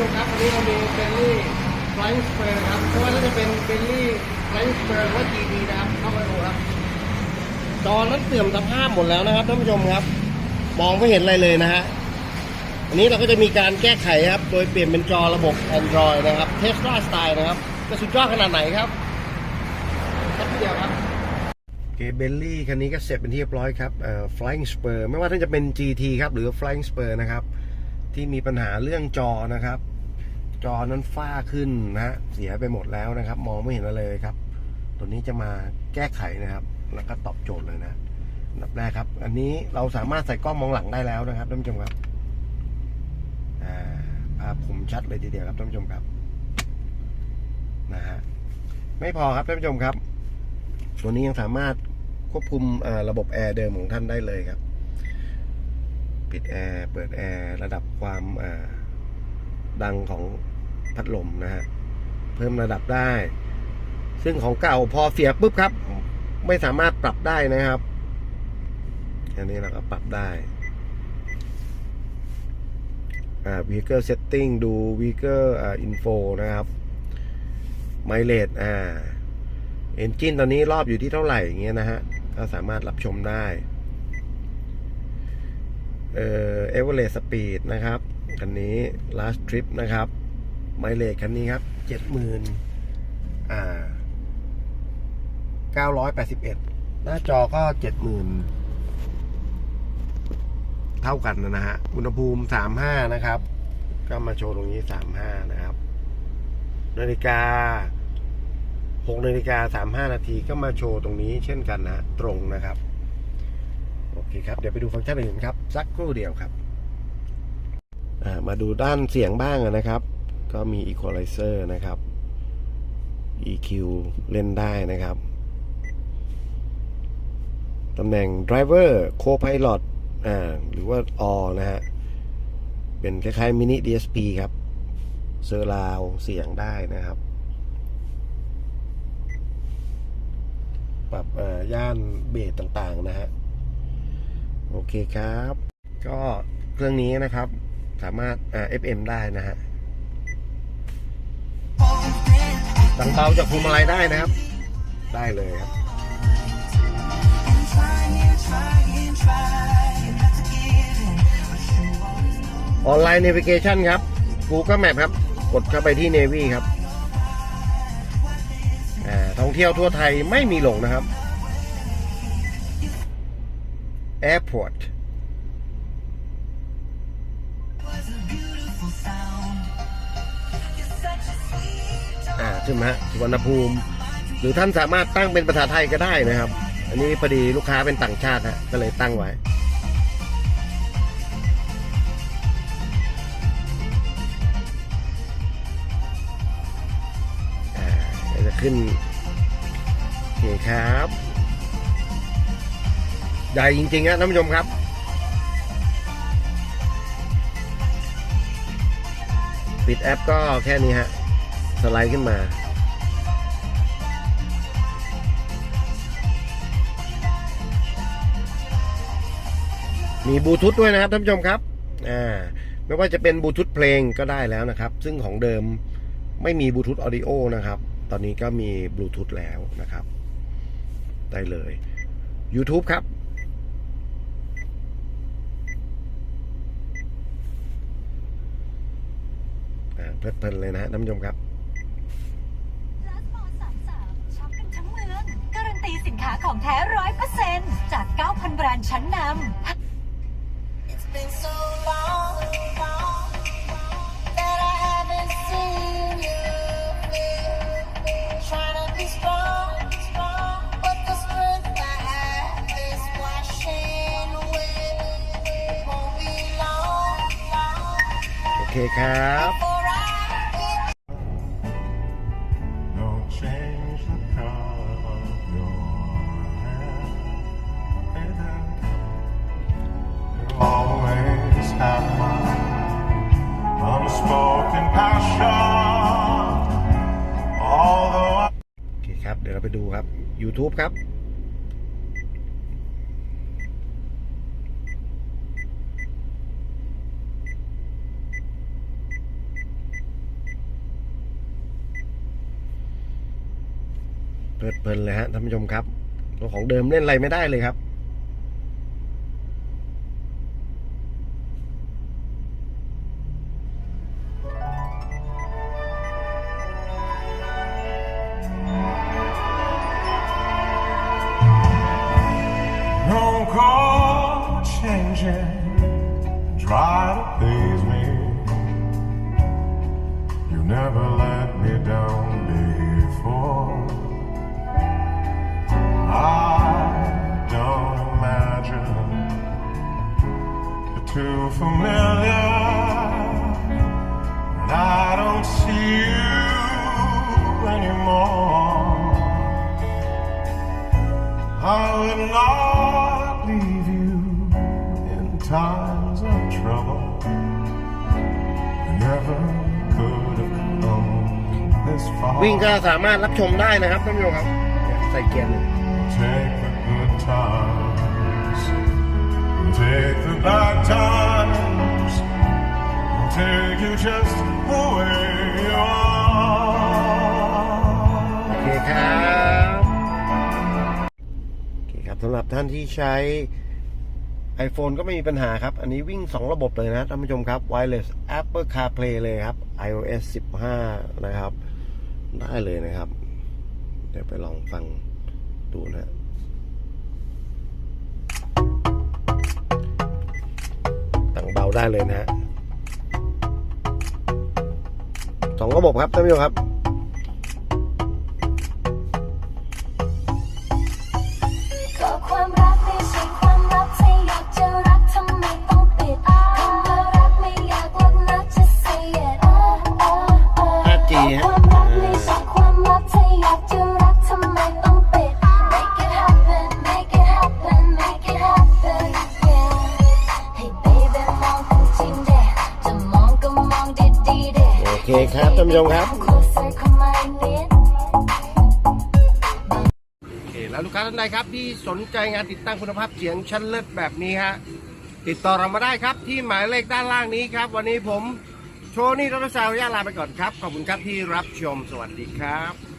ผู้ชมครับวันนี้เรามีเบลลี่ไฟล์สเปอร์ครับไม่ว่าจะเป็นเบลลี่ไฟล์สเปอร์หรือว่า GT นะครับเข้ามาดูครับจอนั้นเสื่อมสภาพหมดแล้วนะครับท่านผู้ชมครับ มองไม่เห็นอะไรเลยนะฮะอันนี้เราก็จะมีการแก้ไขครับ โดยเปลี่ยนเป็นจอระบบ Android นะครับ Tesla Style นะครับจะสุดยอดขนาดไหนครับสักเดียวครับโอเคเบลลี่คันนี้ก็เสร็จเป็นที่เรียบร้อยครับเอ่อ Flying Spur ไม่ว่าท่านจะเป็น GT ครับ หรือ Flying Spur นะครับ ที่มีปัญหาเรื่องจอนะครับ จอนั้นฝ้าขึ้นนะเสียไปหมดแล้วนะครับ มองไม่เห็นอะไรเลยครับ ตัวนี้จะมาแก้ไขนะครับ แล้วก็ตอบโจทย์เลยนะนับแรกครับ อันนี้เราสามารถใส่กล้องมองหลังได้แล้วนะครับท่านผู้ชมครับอ่าภาพคมชัดเลยทีเดียวครับท่านผู้ชมครับนะฮะไม่พอครับท่านผู้ชมครับ ตัวนี้ยังสามารถควบคุมอ่าระบบแอร์เดิมของท่านได้เลยครับ ปิดแอร์เปิดแอร์ระดับความดังของพัดลมนะฮะเพิ่มระดับได้ ซึ่งของเก่าพอเสียปุ๊บครับ ไม่สามารถปรับได้นะครับอันนี้เราก็ปรับได้อ่า vehicle setting ดู vehicle อ่า info นะครับ mileage อ่า engine ตอนนี้รอบอยู่ที่เท่าไหร่อย่างเงี้ยนะฮะก็สามารถรับชมได้ เอ่อ average speed นะครับคันนี้ last trip นะครับ mileage คันนี้ครับเจ็ดหมื่นอ่า981หน้าจอก็70,000เท่ากันนะฮะ อุณหภูมิ35นะครับ ก็มาโชว์ตรงนี้35นะครับ นาฬิกา6นาฬิกา35นาทีก็มาโชว์ตรงนี้เช่นกันนะ ตรงนะครับ เคครับ เดี๋ยวไปดูฟังก์ชันอื่นครับ สักครู่เดียวครับมาดูด้านเสียงบ้างนะครับ ก็มี Equalizer นะครับ EQ เล่นได้นะครับ ตำแหน่ง driver co-pilot อ่าหรือว่าอนะฮะ เป็นคล้ายๆมินิ DSP ครับเซอร์ราวเสียงได้นะครับ ปรับย่านเบสต่างๆนะฮะ โอเคครับ ก็เครื่องนี้นะครับ สามารถอ่า FM ได้นะฮะดังเบาจากพวงมาลัยได้นะครับ ได้เลยครับออนไลน์ Navigation ครับ Google Map ครับ กดเข้าไปที่ Navy ครับท่องเที่ยวทั่วไทยไม่มีหลงนะครับ Airport อ่าใช่ไหมฮะสุวรรณภูมิ หรือท่านสามารถตั้งเป็นภาษาไทยก็ได้นะครับ อันนี้พอดีลูกค้าเป็นต่างชาติฮะก็เลยตั้งไว้ อ่าเดี๋ยวจะขึ้นโอเคครับ ใหญ่จริงๆครับท่านผู้ชมครับ ปิดแอปก็แค่นี้ฮะ สไลด์ขึ้นมา มีบลูทูธด้วยนะครับท่านผู้ชมครับ อ่า ไม่ว่าจะเป็นบลูทูธเพลงก็ได้แล้วนะครับ ซึ่งของเดิมไม่มีบลูทูธออดิโอนะครับ ตอนนี้ก็มีบลูทูธแล้วนะครับ ได้เลย YouTube ครับ เพลิดเพลินเลยนะฮะท่านผู้ชมครับลาสมอ33ช็อปกันทั้งเมืองการันตีสินค้าของแท้ร้อยเปอร์เซ็นต์จาก 9,000 แบรนด์ชั้นนำ It's been so long, that I haven't seen you. Trying to be strong, strong, but the strength I have is washing away. Won't be long, long โอเคครับ before have mine. Unspoken passion. Although I โอเคครับ เดี๋ยวเราไปดูครับ YouTube ครับ เปิดเพลินเลยฮะท่านผู้ชมครับตัวของเดิมเล่นอะไรไม่ได้เลยครับ try to please me. You never let me down before. I don't imagine you're too familiar, and I don't see you anymore. I would not times of trouble. I never could have come this far. วิ่งก็สามารถรับชมได้นะครับท่านผู้ชมครับเนี่ยใส่เกียร์หนึ่ง Take the good times, take the bad times, take you just the way you are. โอเคครับ โอเคครับสำหรับท่านที่ใช้ iPhone ก็ไม่มีปัญหาครับ อันนี้วิ่ง 2 ระบบเลยนะท่านผู้ชมครับ Wireless Apple CarPlay เลยครับ iOS 15 นะครับ ได้เลยนะครับ เดี๋ยวไปลองฟังดูนะตั้งเบาได้เลยนะฮะสองระบบครับท่านผู้ชมครับ เคครับท่านผู้ชมครับ โอเคแล้วลูกค้าท่านใดครับที่สนใจงานติดตั้งคุณภาพเสียงชั้นเลิศแบบนี้ฮะติดต่อเรามาได้ครับที่หมายเลขด้านล่างนี้ครับ วันนี้ผมโชนี่รัตนสาวญาตลาไปก่อนครับ ขอบคุณครับที่รับชมสวัสดีครับ